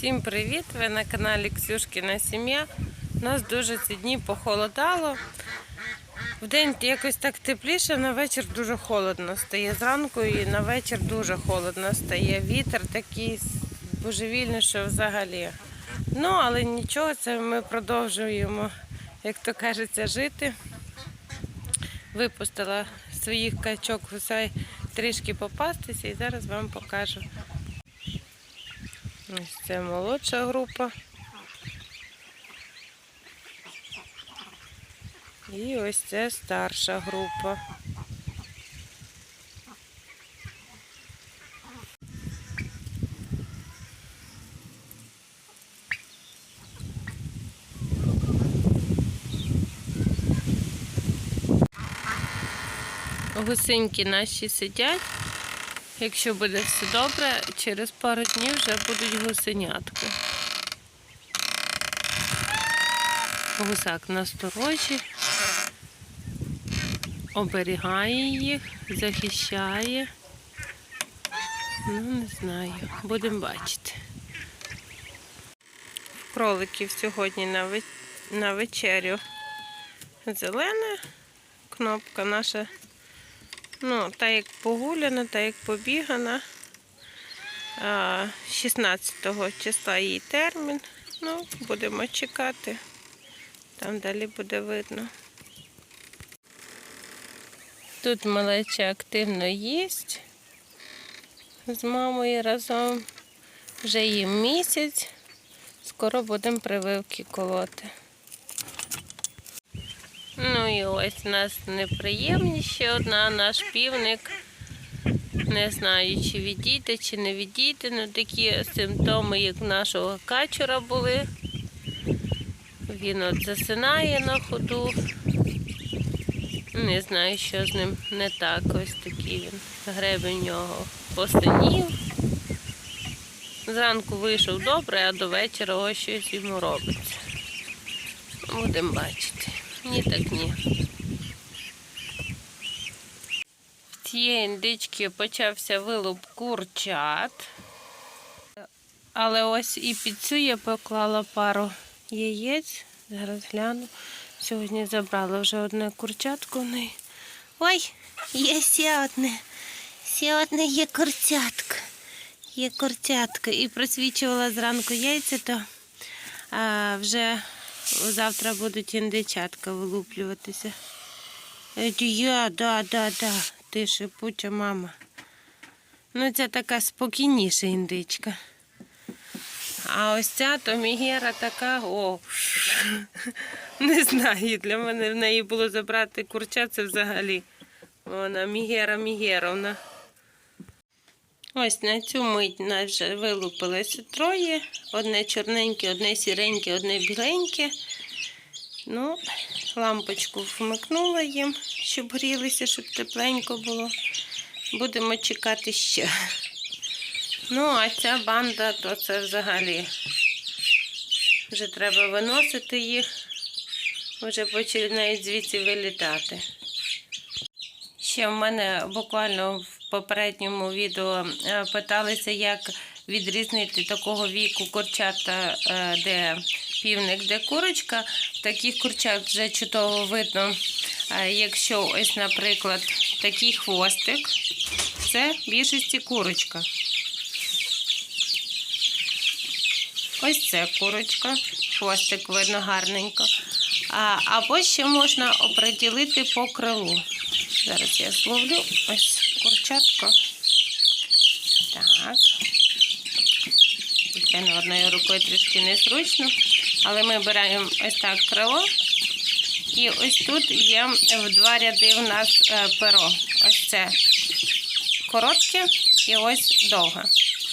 Всім привіт! Ви на каналі Ксюшкіна Сім'я. Нас дуже ці дні похолодало. Вдень якось так тепліше, на вечір дуже холодно стає. Зранку і на вечір дуже холодно стає. Вітер такий божевільний, що взагалі. Ну, але нічого, це ми продовжуємо, як то кажеться, жити. Випустила своїх качок гусей трішки попастися і зараз вам покажу. Ось це молодша група. І ось це старша група. Гусеньки наші сидять. Якщо буде все добре, через пару днів вже будуть гусенятки. Гусак насторожі, оберігає їх, захищає. Ну, не знаю, будемо бачити. Кроликів сьогодні на, на вечерю зелена кнопка наша. Ну, та як погуляна, та як побігана. А, 16 числа її термін. Ну, будемо чекати. Там далі буде видно. Тут малеча активно їсть з мамою разом. Вже їм місяць. Скоро будемо прививки колоти. Ну і ось у нас неприємність ще одна, наш півник. Не знаю, чи відійде, чи не відійде. Ну такі симптоми, як нашого качура були. Він от засинає на ходу. Не знаю, що з ним не так. Ось такий він. Гребень нього посинів. Зранку вийшов добре, а до вечора ось щось йому робиться. Будемо бачити. Ні, так ні. В цієї індички почався вилуп курчат. Але ось і під цю я поклала пару яєць. Зараз гляну. Сьогодні забрала вже одне курчатко в. Ой, є ще одне. Ще одне є курчатка. Є курчатка. І просвічувала зранку яйця, то а, вже завтра будуть індичатка вилуплюватися. Е, Я, да, да, да. Ти шипуча мама. Ну, це така спокійніша індичка. А ось ця то Мігера така, о, не знаю, для мене в неї було забрати курча, це взагалі. Вона Мігера Мігеровна. Ось на цю мить нас вже вилупилося троє. Одне чорненьке, одне сіреньке, одне біленьке. Ну, лампочку вмикнула їм, щоб грілися, щоб тепленько було. Будемо чекати ще. Ну, а ця банда, то це взагалі. Вже треба виносити їх. Вже починають звідси вилітати. Ще в мене буквально в попередньому відео е, питалися, як відрізнити такого віку курчата, е, де півник, де курочка. Таких курчат вже чудово видно, е, якщо ось, наприклад, такий хвостик, це більшості курочка. Ось це курочка, хвостик видно гарненько. Або ще можна оприділити по крилу. Зараз я зловлю ось курчатко. Так. Звичайно, одною рукою трішки незручно. Але ми беремо ось так крило. І ось тут є в два ряди у нас е, перо. Ось це коротке і ось довге.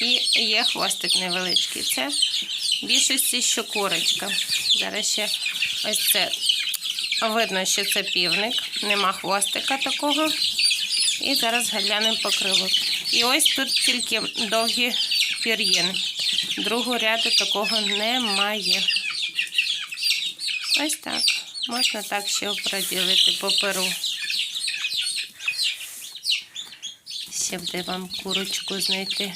І є хвостик невеличкий. Це більшості що курочка. Зараз ще ось це видно, що це півник, нема хвостика такого. І зараз глянемо по крилу. І ось тут тільки довгі пір'їни. Другого ряду такого немає. Ось так. Можна так ще оприділити по перу. Ще буде вам курочку знайти.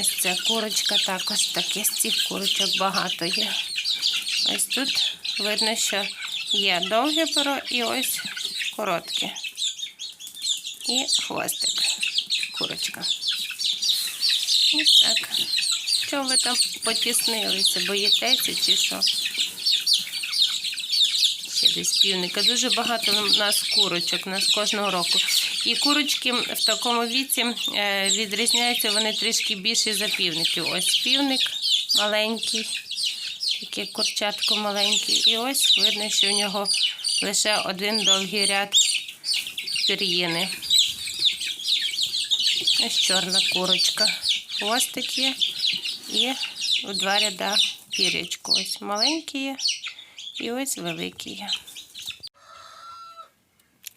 Ось ця курочка також таке з цих курочок багато є. Ось тут видно, що є довге перо і ось коротке. І хвостик. Курочка. Ось так. Що ви там потіснилися? Боїтеся чи що? Ще десь півника. Дуже багато у нас курочок, у нас кожного року. І курочки в такому віці е, відрізняються вони трішки більше за півників. Ось півник маленький, таке курчатко маленьке. І ось видно, що у нього лише один довгий ряд пір'їни. Ось чорна курочка. Хвостик є і у два ряда пірячку. Ось маленькі є і ось великі є.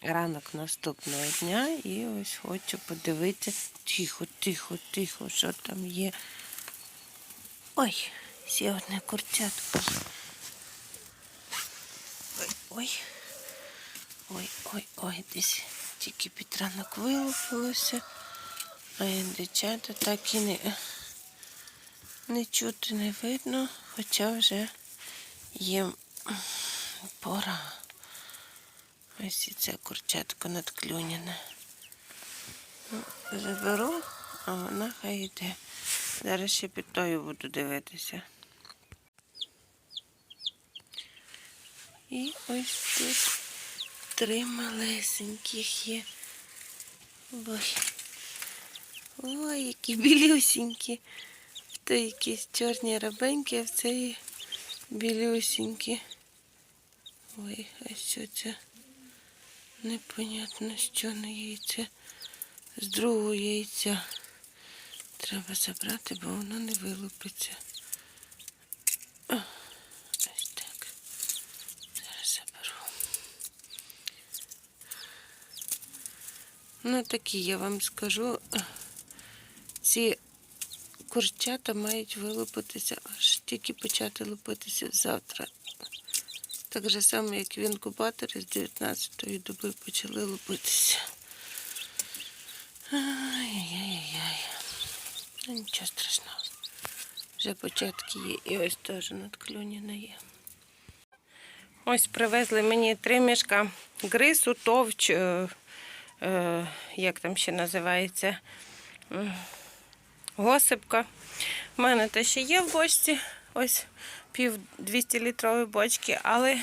Ранок наступного дня і ось хочу подивитися. Тихо, тихо, тихо, що там є. Ой, ще одне курчатко. Ой, ой. Ой, ой, ой, десь тільки під ранок вилупилося. А індичата так і не, не чути, не видно, хоча вже є пора. Ось і це курчатко надклюняне. Ну, заберу, а вона хай йде. Зараз ще під тою буду дивитися. І ось тут три малесеньких є. Ой, Ой, які білюсінькі. В той якісь чорні рабенькі, а в цей білюсінькі. Ой, а що це? Непонятно, що на яйце. З другого яйця. Треба забрати, бо воно не вилупиться. О, ось так. Зараз заберу. Ну, такі я вам скажу. Ці курчата мають вилупитися, аж тільки почати лупитися завтра. Так же само, як в інкубаторі з 19-ї доби почали лупитися. Ай-яй-яй. Ну, нічого страшного. Вже початки є і ось теж надклюнена є. Ось привезли мені три мішка грису, товч, е, як там ще називається, госипка. У мене те ще є в бочці, ось пів 200 літрової бочки, але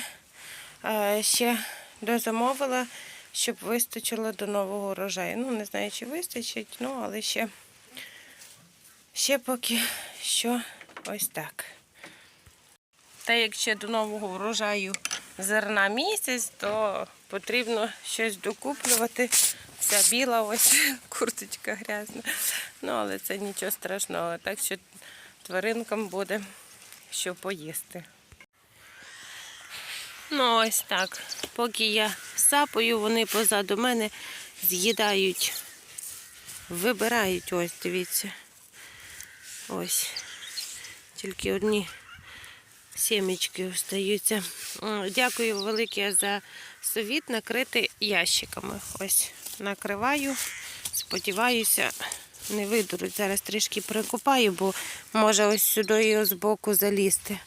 е, ще дозамовила, щоб вистачило до нового урожаю. Ну, не знаю, чи вистачить, ну, але ще, ще поки що ось так. Та як ще до нового урожаю зерна місяць, то потрібно щось докуплювати. Вся біла ось курточка грязна. Ну, але це нічого страшного. Так що тваринкам буде що поїсти. Ну, ось так. Поки я сапаю, вони позаду мене з'їдають, вибирають, ось, дивіться. Ось. Тільки одні сімечки остаються. Дякую велике за совіт накрити ящиками. Ось накриваю. Сподіваюся, не видуруть. Зараз трішки прикопаю, бо може ось сюди і з боку залізти.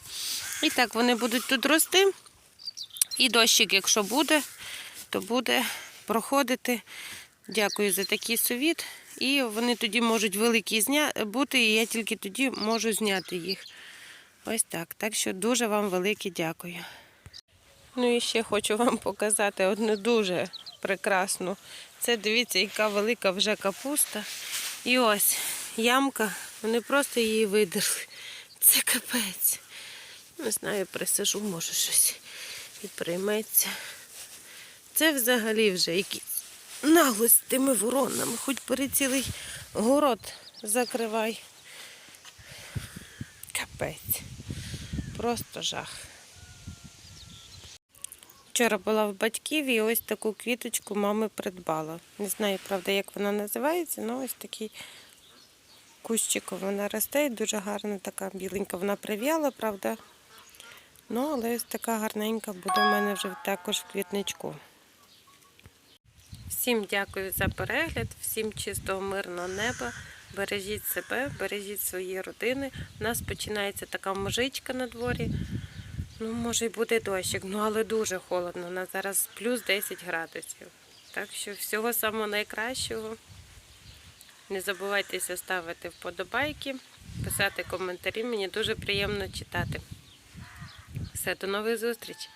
І так вони будуть тут рости. І дощик, якщо буде, то буде проходити. Дякую за такий совіт. І вони тоді можуть великі бути, і я тільки тоді можу зняти їх. Ось так. Так що дуже вам велике дякую. Ну і ще хочу вам показати одну дуже прекрасну. Це дивіться, яка велика вже капуста. І ось ямка, вони просто її видерли. Це капець. Не знаю, присажу, може щось і прийметься. Це взагалі вже якісь наглость з тими воронами. Хоч бери цілий город закривай. Капець. Просто жах. Вчора була в батьків і ось таку квіточку мами придбала. Не знаю, правда, як вона називається, але ось такий кущик вона росте і дуже гарна, така біленька. Вона прив'яла, правда. Ну, але ось така гарненька буде в мене вже також в квітничку. Всім дякую за перегляд, всім чистого мирного неба, Бережіть себе, бережіть свої родини. У нас починається така мужичка на дворі. Ну, може, й буде дощик, ну але дуже холодно. У нас зараз плюс 10 градусів. Так що всього самого найкращого. Не забувайте ставити вподобайки, писати коментарі. Мені дуже приємно читати. Все, до нових зустрічей!